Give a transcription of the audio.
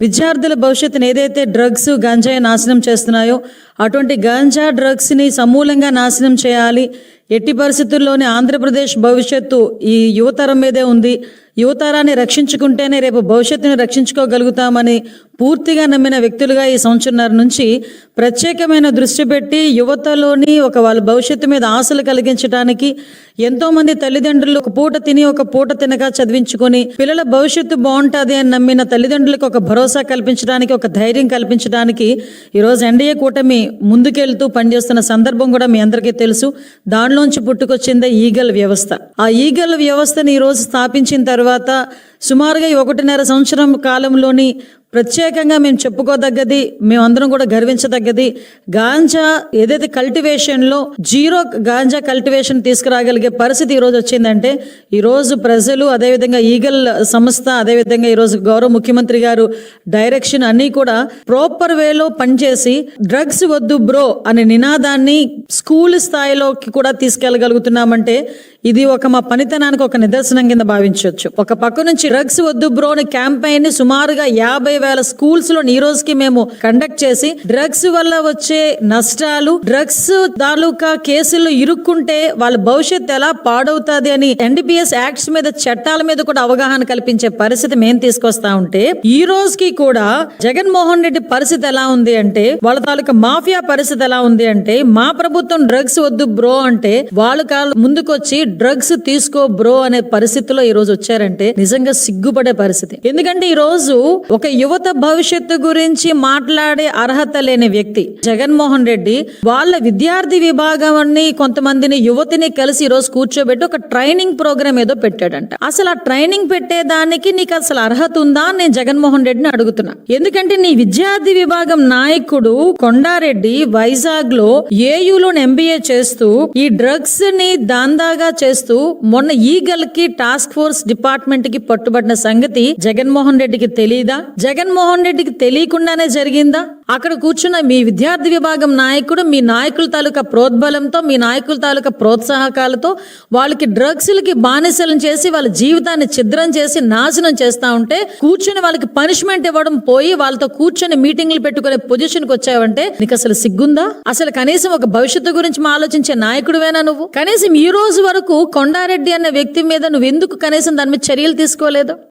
విద్యార్థుల భవిష్యత్తును ఏదైతే డ్రగ్స్ గంజాయి నాశనం చేస్తున్నాయో అటువంటి గంజా డ్రగ్స్ని సమూలంగా నాశనం చేయాలి. ఎట్టి పరిస్థితుల్లోనే ఆంధ్రప్రదేశ్ భవిష్యత్తు ఈ యువతరం మీదే ఉంది. యువతరాన్ని రక్షించుకుంటేనే రేపు భవిష్యత్తును రక్షించుకోగలుగుతామని పూర్తిగా నమ్మిన వ్యక్తులుగా ఈ సంవత్సరంన్నర నుంచి ప్రత్యేకమైన దృష్టి పెట్టి యువతలోని ఒక వాళ్ళ భవిష్యత్తు మీద ఆశలు కలిగించడానికి ఎంతోమంది తల్లిదండ్రులు ఒక పూట తిని ఒక పూట తినక చదివించుకొని పిల్లల భవిష్యత్తు బాగుంటుంది అని నమ్మిన తల్లిదండ్రులకు ఒక భరోసా కల్పించడానికి ఒక ధైర్యం కల్పించడానికి ఈరోజు ఎన్డీఏ కూటమి ముందుకెళ్తూ పనిచేస్తున్న సందర్భం కూడా మీ అందరికీ తెలుసు. దానిలోంచి పుట్టుకొచ్చిందే ఈగల్ వ్యవస్థ. ఆ ఈగల్ వ్యవస్థని ఈరోజు స్థాపించిన తర్వాత సుమారుగా ఒకటిన్నర సంవత్సరం కాలంలోని ప్రత్యేకంగా మేము చెప్పుకోదగ్గది మేమందరం కూడా గర్వించదగ్గది గాంజా ఏదైతే కల్టివేషన్లో జీరో గాంజా కల్టివేషన్ తీసుకురాగలిగే పరిస్థితి ఈరోజు వచ్చిందంటే ఈరోజు ప్రజలు అదేవిధంగా ఈగల్ సంస్థ అదేవిధంగా ఈరోజు గౌరవ ముఖ్యమంత్రి గారు డైరెక్షన్ అన్నీ కూడా ప్రాపర్ వేలో పనిచేసి డ్రగ్స్ వద్దు బ్రో అనే నినాదాన్ని స్కూల్ స్థాయిలోకి కూడా తీసుకెళ్ళగలుగుతున్నామంటే ఇది ఒక మా పనితనానికి ఒక నిదర్శనం కింద భావించవచ్చు. ఒక పక్క నుంచి డ్రగ్స్ వద్దు బ్రో అనే క్యాంపెయిన్ సుమారుగా యాభై వేల స్కూల్స్లో ఈ రోజుకి మేము కండక్ట్ చేసి డ్రగ్స్ వల్ల వచ్చే నష్టాలు డ్రగ్స్ తాలూకా కేసుల్లో ఇరుక్కుంటే వాళ్ళ భవిష్యత్తు ఎలా పాడవుతుంది అని ఎన్డీపీఎస్ యాక్ట్స్ మీద చట్టాల మీద కూడా అవగాహన కల్పించే పరిస్థితి మేము తీసుకొస్తా ఉంటే ఈ రోజుకి కూడా జగన్మోహన్ రెడ్డి పరిస్థితి ఎలా ఉంది అంటే వాళ్ళ తాలూకా మాఫియా పరిస్థితి ఎలా ఉంది అంటే మా ప్రభుత్వం డ్రగ్స్ వద్దు బ్రో అంటే వాళ్ళు కాళ్ళు ముందుకొచ్చి డ్రగ్స్ తీసుకో బ్రో అనే పరిస్థితిలో ఈ రోజు వచ్చారంటే నిజంగా సిగ్గుపడే పరిస్థితి. ఎందుకంటే ఈ రోజు ఒక యువ యువత భవిష్యత్తు గురించి మాట్లాడే అర్హత లేని వ్యక్తి జగన్మోహన్ రెడ్డి వాళ్ళ విద్యార్థి విభాగాన్ని కొంతమందిని యువతిని కలిసి ఈరోజు రోజు కూర్చోబెట్టి ఒక ట్రైనింగ్ ప్రోగ్రామ్ ఏదో పెట్టాడంట. అసలు ఆ ట్రైనింగ్ పెట్టేదానికి నీకు అసలు అర్హత ఉందా నేను జగన్మోహన్ రెడ్డిని అడుగుతున్నా. ఎందుకంటే నీ విద్యార్థి విభాగం నాయకుడు కొండారెడ్డి వైజాగ్లో ఏయులోని ఎంబీఏ చేస్తూ ఈ డ్రగ్స్ని దాందాగా చేస్తూ మొన్న ఈగల్కి టాస్క్ ఫోర్స్ డిపార్ట్మెంట్కి పట్టుబడిన సంగతి జగన్మోహన్ రెడ్డికి తెలియదా జగన్మోహన్ రెడ్డికి తెలియకుండానే జరిగిందా? అక్కడ కూర్చున్న మీ విద్యార్థి విభాగం నాయకుడు మీ నాయకుల తాలూకా ప్రోద్బలంతో మీ నాయకుల తాలూకా ప్రోత్సాహకాలతో వాళ్ళకి డ్రగ్స్లకి బానిసలను చేసి వాళ్ళ జీవితాన్ని ఛిద్రం చేసి నాశనం చేస్తా ఉంటే కూర్చుని వాళ్ళకి పనిష్మెంట్ ఇవ్వడం పోయి వాళ్ళతో కూర్చొని మీటింగ్లు పెట్టుకునే పొజిషన్కి వచ్చావంటే నీకు అసలు సిగ్గుందా? అసలు కనీసం ఒక భవిష్యత్తు గురించి మా ఆలోచించే నాయకుడువేనా నువ్వు? కనీసం ఈ రోజు వరకు కొండారెడ్డి అన్న వ్యక్తి మీద నువ్వు ఎందుకు కనీసం దాని మీద చర్యలు తీసుకోలేదు?